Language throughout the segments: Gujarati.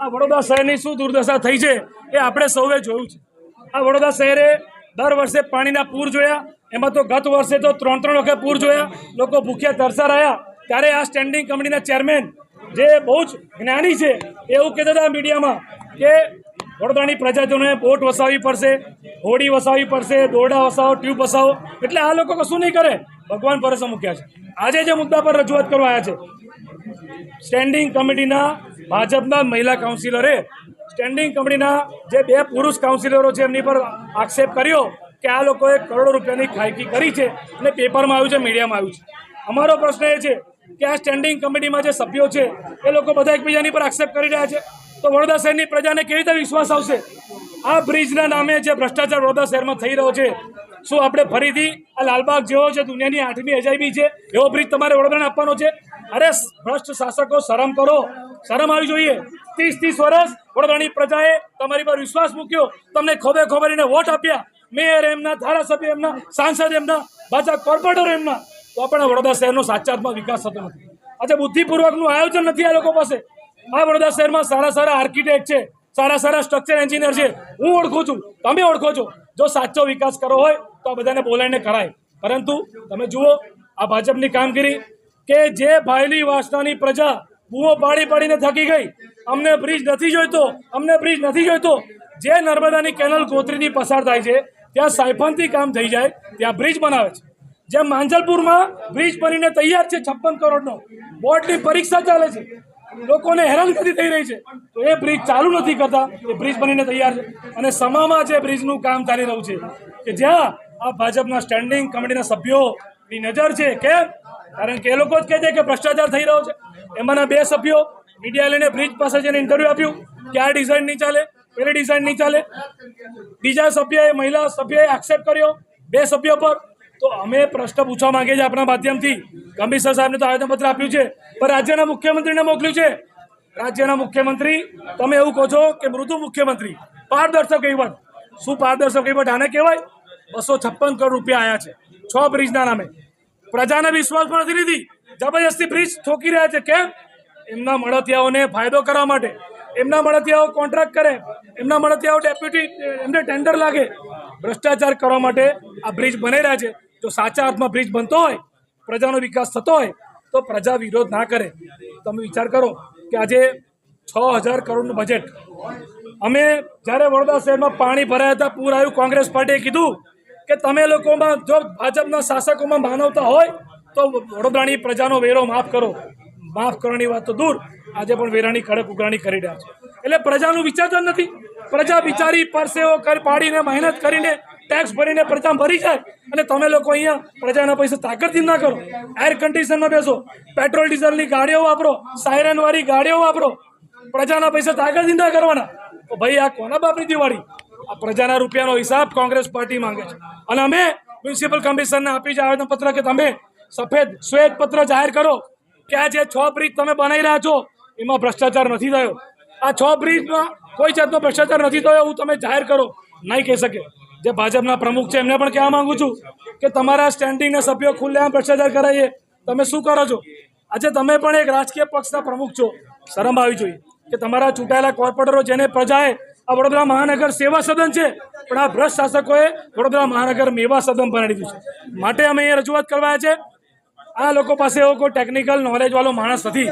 આ વડોદરા શહેરની શું દુર્દશા થઈ છે એ આપણે સૌએ જોયું છે. આ વડોદરા શહેરે દર વર્ષે પાણીના પૂર જોયા, એમાં તો ગત વર્ષે તો ત્રણ ત્રણ વખત પૂર જોયા, લોકો ભૂખ્યા તરસા રહ્યા. ત્યારે આ સ્ટેન્ડિંગ કમિટીના ચેરમેન જે બહુ જ જ્ઞાની છે એવું કહેતા હતા મીડિયામાં કે વડોદરાની પ્રજાજનોએ બોટ વસાવવી પડશે, હોડી વસાવવી પડશે, દોરડા વસાવો, ટ્યુબ વસાવો, એટલે આ લોકો કશું નહીં કરે. ભગવાન ભરોસે મૂક્યા છે. આજે જે મુદ્દા પર રજૂઆત કરવા આવ્યા છે સ્ટેન્ડિંગ કમિટીના ભાજપના મહિલા કાઉન્સિલરે સ્ટેન્ડિંગ કંપનીના જે બે પુરુષ કાઉન્સિલરો છે, એમની પર આક્ષેપ કર્યો કે આ લોકોએ કરોડો રૂપિયાની ખાયકી કરી છે અને પેપરમાં આવ્યું છે, મીડિયામાં આવ્યું છે. અમારો પ્રશ્ન એ છે કે આ સ્ટેન્ડિંગ કમિટીમાં જે સભ્યો છે, એ લોકો બધા એકબીજાની પર આક્ષેપ કરી રહ્યા છે? તો વડોદરા શહેરની પ્રજાને કેવી રીતે વિશ્વાસ આવશે? આ બ્રિજના નામે જે ભ્રષ્ટાચાર વડોદરા શહેરમાં થઈ રહ્યો છે, શું આપણે ફરીથી આ લાલબાગ જેવો છે દુનિયાની આઠમી અજાયબી છે, એવો બ્રિજ તમારે વડોદરાને આપવાનો છે? અરે ભ્રષ્ટ શાસકો શરમ કરો. શરમ આવી જોઈએ. ત્રીસ ત્રીસ વર્ષ વડોદરાની પ્રજાએ તમારી પર વિશ્વાસ મૂક્યો. તમને ખોબે ખોબરીને વોટ આપ્યા. મેયર એમના, ધારાસભ્ય એમના, સાંસદ એમના, ભાજપ કોર્પોરેટરો એમના. તો પણ વડોદરા શહેરનો સાચાત્મક વિકાસ થતો નથી. આજે બુદ્ધિપૂર્વકનું આયોજન નથી આ લોકો પાસે. આ વડોદરા શહેરમાં સારા સારા આર્કિટેક્ટ છે, સારા સારા સ્ટ્રક્ચર એન્જિનિયર છે. હું ઓળખું છું. તમે ઓળખો છો. જો સાચો વિકાસ કરવો હોય, તો આ બધાને બોલાવીને કરાય. પરંતુ તમે જુઓ, આ ભાજપની કામગીરી કે જે ભાયલી વાસનાની પ્રજા બૂમો પાડી પાડીને થકી ગઈ. અમને બ્રિજ નથી જોઈતો, અમને બ્રિજ નથી જોઈતો. જે નર્મદાની કેનલ ગોત્રીથી પસાર થાય છે, ત્યાં સાયફનથી કામ થઈ જાય, ત્યાં બ્રિજ બનાવે છે. જેમ માંજલપુરમાં બ્રિજ બનીને તૈયાર છે છપ્પન કરોડનો, બોર્ડની પરીક્ષા ચાલે છે. લોકોને હેરાનગતિ થઈ રહી છે. તો એ બ્રિજ ચાલુ નથી કરતા, એ બ્રિજ બનીને તૈયાર છે. અને સમામાં જે બ્રિજનું કામ ચાલી રહ્યું છે, કે જ્યાં આ ભાજપના સ્ટેન્ડિંગ કમિટીના સભ્યોની નજર છે, કેમ? કારણ કે એ લોકો જ કહે છે કે ભ્રષ્ટાચાર થઈ રહ્યો છે. એમાંના બે સભ્યો મીડિયા લઈને બ્રિજ પાસે જઈને ઇન્ટરવ્યૂ આપ્યું. કે આ ડિઝાઇન નહીં ચાલે પેલી ડિઝાઇન નહીં ચાલે. બીજા સભ્યએ, મહિલા સભ્યએ આક્ષેપ કર્યો બે સભ્યો પર. તો અમે પ્રશ્ન પૂછવા માંગીએ છીએ આપણા માધ્યમથી. કમિશનર સાહેબને તો આવેદનપત્ર આપ્યું છે. પણ રાજ્યના મુખ્યમંત્રીને મોકલ્યું છે. રાજ્યના મુખ્યમંત્રી, તમે એવું કહો છો કે મૃદુ મુખ્યમંત્રી, પારદર્શક વહીવટ શું પારદર્શક વહીવટ આને કહેવાય? બસો છપ્પન કરોડ રૂપિયા આવ્યા છે. છ બ્રિજના નામે. પ્રજાને વિશ્વાસ પણ નથી લીધી. જબરજસ્તી બ્રિજ થોકી રહ્યા છે. કેમ? એમના મળતિયાઓને ફાયદો કરવા માટે. એમના મળતિયાઓ કોન્ટ્રાક્ટ કરે. એમના મળતિયાઓ ડેપ્યુટી એમને ટેન્ડર લાગે. ભ્રષ્ટાચાર કરવા માટે આ બ્રિજ બની રહ્યા છે. જો સાચા અર્થમાં બ્રિજ બનતો હોય, પ્રજાનો વિકાસ થતો હોય, તો પ્રજા વિરોધ ના કરે. તમે વિચાર કરો કે આજે છ હજાર કરોડનું બજેટ અમે જ્યારે વડોદરા શહેરમાં પાણી ભરાયા હતા, પૂર આવ્યું, કોંગ્રેસ પાર્ટીએ કીધું કે તમે લોકોમાં જો ભાજપના શાસકોમાં માનવતા હોય તો વડોદરાની પ્રજાનો વેરો માફ કરો. માફ કરવાની વાત તો દૂર. આજે પણ વેરાની કડક ઉઘરાણી કરી રહ્યા છે. એટલે પ્રજાનું વિચારતા નથી. પ્રજા બિચારી પરસેવો કર પાડીને મહેનત કરીને ટેક્સ ભરીને પ્રજા ભરી જાય. અને તમે લોકો અહીંયા પ્રજાના પૈસા તાકતથી ના કરો. એર કન્ડિશનમાં બેસો. પેટ્રોલ ડીઝલની ગાડીઓ વાપરો. સાયરનવાળી ગાડીઓ વાપરો. પ્રજાના પૈસા તાકતથી ના કરવાના. તો ભાઈ આ કોના બાપની દિવાળી? આ પ્રજાના રૂપિયાનો હિસાબ કોંગ્રેસ પાર્ટી માંગે છે. અને અમે મ્યુનિસિપલ કમિશનને આપી જ આવેદનપત્ર કે તમે સફેદ શ્વેત પત્ર જાહેર કરો કે આ જે છ બ્રિજ તમે બનાવી રહ્યા છો, એમાં ભ્રષ્ટાચાર નથી થયો. આ છ બ્રિજમાં કોઈ જાતનો ભ્રષ્ટાચાર નથી થયો એવું તમે જાહેર કરો. નહીં કહી શકે. જે ભાજપના પ્રમુખ છે, એમને પણ કહેવા માગું છું કે તમારા સ્ટેન્ડિંગના સભ્યો ખુલ્લેઆમ ભ્રષ્ટાચાર કરાવીએ તમે શું કરો છો? આજે તમે પણ એક રાજકીય પક્ષના પ્રમુખ છો. શરમ આવી જોઈએ કે તમારા ચૂંટાયેલા કોર્પોરેટરો જેને પ્રજાએ આ વડોદરા મહાનગર સેવા સદન છે, પણ આ ભ્રષ્ટ શાસકોએ વડોદરા મહાનગર મેવા સદન બનાવી દીધું છે. માટે અમે એ રજૂઆત કરવા છે. આ લોકો પાસે એવો કોઈ ટેકનિકલ નોલેજ વાળો માણસ નથી.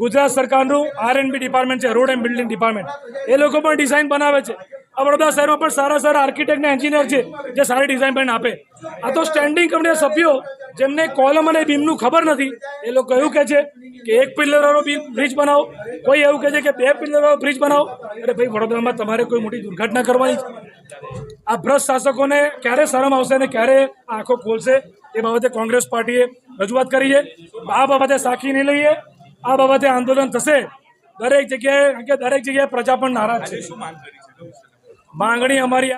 ગુજરાત સરકારનું આર એન્ડ બી ડિપાર્ટમેન્ટ છે રોડ એન્ડ બિલ્ડિંગ ડિપાર્ટમેન્ટ એ લોકો પણ ડિઝાઇન બનાવે છે. આ વડોદરા શહેરમાં પણ સારા સારા આર્કિટેક્ટ એન્જિનિયર છે, જે સારી ડિઝાઇન પણ આપે. આ તો સ્ટેન્ડિંગ કમિટીના સભ્યો, જેમને કોલમ અને બીમનું ખબર નથી, એ લોકો એવું કહે છે કે એક પિલ્લરવાળો બ્રિજ બનાવો. કોઈ એવું કહે છે કે બે પિલ્લરવાળો બ્રિજ બનાવો. અરે ભાઈ, વડોદરામાં તમારે કોઈ મોટી દુર્ઘટના કરવાની છે આ ભ્રષ્ટ શાસકોને ક્યારે શરમ આવશે અને ક્યારે આંખો ખોલશે, એ બાબતે કોંગ્રેસ પાર્ટીએ રજૂઆત કરી છે આ બાબતે સાખી નહીં લઈએ. આ બાબતે આંદોલન થશે. દરેક જગ્યાએ કે દરેક જગ્યાએ પ્રજા પણ નારાજ છે. માંગણી અમારી